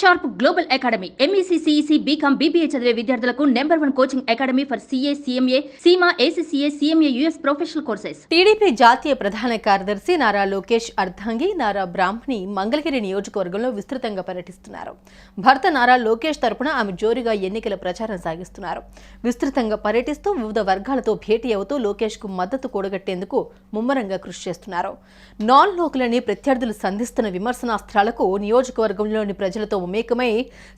Sharp global academy MEC CEC BCom BBA చదివే విద్యార్థులకు number one coaching academy for CA CMA CIMA ACCA CMA US professional courses TDP జాతీయ ప్రధాన కార్యదర్శి నారా లోకేష్ అర్ధాంగి నారా బ్రాహ్మణి మంగళగిరి నియోజకవర్గంలో విస్తృతంగా పర్యటిస్తున్నారు. భర్త నారా లోకేష్ తరపున ఆమె జోరుగా ఎన్నికల ప్రచారం సాగిస్తున్నారు. విస్తృతంగా పర్యటిస్తూ వివిధ వర్గాలతో భేటీ అవుతూ లోకేష్కు మద్దతు కూడగట్టేందుకు ముమ్మరంగా కృషి చేస్తున్నారు. నాన్ లోకులని ప్రత్యర్థులు సంధిస్తున్న విమర్శనాస్త్రాలకు నియోజకవర్గంలోని ప్రజలతో మమేకమై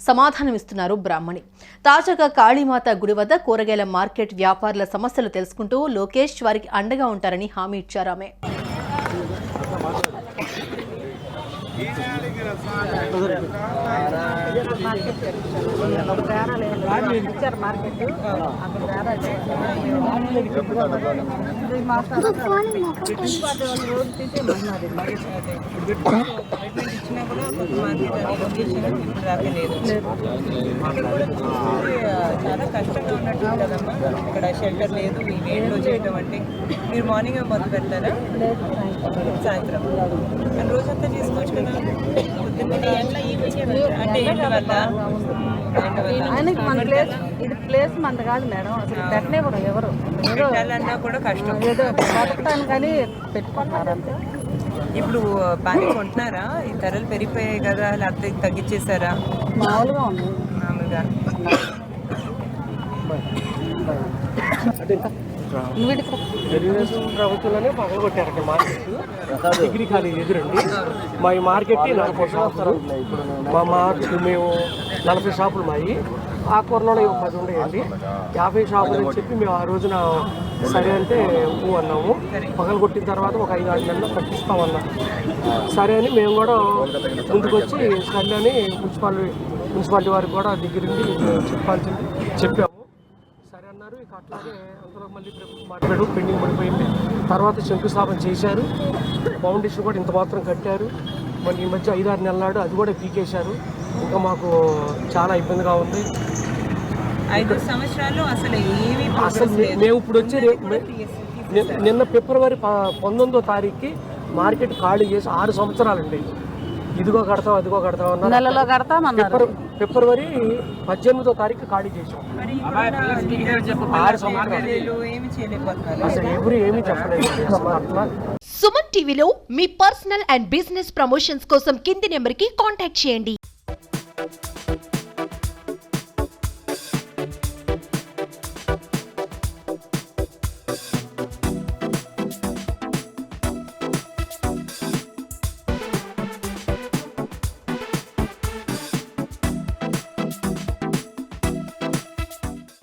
సమాధానమిస్తున్నారు బ్రాహ్మణి. తాజాగా కాళీమాత గుడి వద్ద కూరగాయల మార్కెట్ వ్యాపారుల సమస్యలు తెలుసుకుంటూ లోకేష్ వారికి అండగా ఉంటారని హామీ ఇచ్చారు ఆమె. మార్కెట్. ఇచ్చినా కూడా కొత్త మార్కెట్ అని లొకేషన్ ఇప్పుడు దాకా లేదు. ఇది, ఆ, చాలా కష్టంగా ఉన్నట్టు కదమ్మా. ఇక్కడ షెల్టర్ లేదు మీ వేడిలో చేయడం అంటే. మీరు మార్నింగ్ మొదలు పెడతారా? సాయంత్రం. రోజంతా చేసుకోవచ్చు కదా? అంటే ఎండ వల్ల? ప్లేస్ ఇది ప్లేస్ మనది కాదు మేడం. అసలు ఎవరు? పెట్టాలన్నా కూడా కష్టం. ఏదో కానీ పెట్టుకుంటున్నారు అంతే. ఇప్పుడు బాగా కొంటున్నారా? ఈ ధరలు పెరిగిపోయాయి కదా లేకపోతే తగ్గించేశారా? మామూలుగా ఉంది. మామూలుగా. తెలుగుదేశం ప్రభుత్వంలోనే పగలగొట్టారు అక్కడ మార్కెట్. Degree college ఎదురండి. మా ఈ మార్కెట్ నలభై షాపులు మా మార్కెట్ మేము నలభై షాపులు మాయి ఆ కూరలో పది ఉండేయండి యాభై షాపులు అని చెప్పి మేము ఆ రోజున సరే అంటే ఊ అన్నాము. పగలు కొట్టిన తర్వాత ఒక ఐదు ఆరు నెలలు కట్టిస్తామన్నా సరే అని మేము కూడా ముందుకొచ్చి సరే అని మున్సిపాలిటీ మున్సిపాలిటీ వారికి కూడా దగ్గర చెప్పాల్సింది చెప్పాము. సరే అన్నారు. ఇక అట్లాగే అందులో మళ్ళీ ప్రభుత్వం మాట్లాడు పెండింగ్ పడిపోయింది. తర్వాత శంకుస్థాపన చేశారు. ఫౌండేషన్ కూడా ఇంత మాత్రం కట్టారు. మళ్ళీ ఈ మధ్య ఐదారు నెలలాడు అది కూడా పీకేశారు. ఇంకా మాకు చాలా ఇబ్బందిగా ఉంది. ఐదు సంవత్సరాలు అసలు ఏమీ అసలు మేము ఇప్పుడు వచ్చి నిన్న ఫిబ్రవరి పంతొమ్మిదో తారీఖుకి మార్కెట్ ఖాళీ చేసి ఆరు సంవత్సరాలండి. ఇదిగో కడతాం అదిగో కడతాం నెలలో కడతామన్నారు ఫిబ్రవరి ఫిబ్రవరి పద్దెనిమిదో తారీఖు ఖాళీ చేసాం. సంవత్సరాలు. అసలు ఎవరు ఏమీ చెప్పలేదు. సుమన్ టీవీలో మీ పర్సనల్ అండ్ బిజినెస్ ప్రమోషన్స్ కోసం కింది నెంబర్కి కాంటాక్ట్ చేయండి.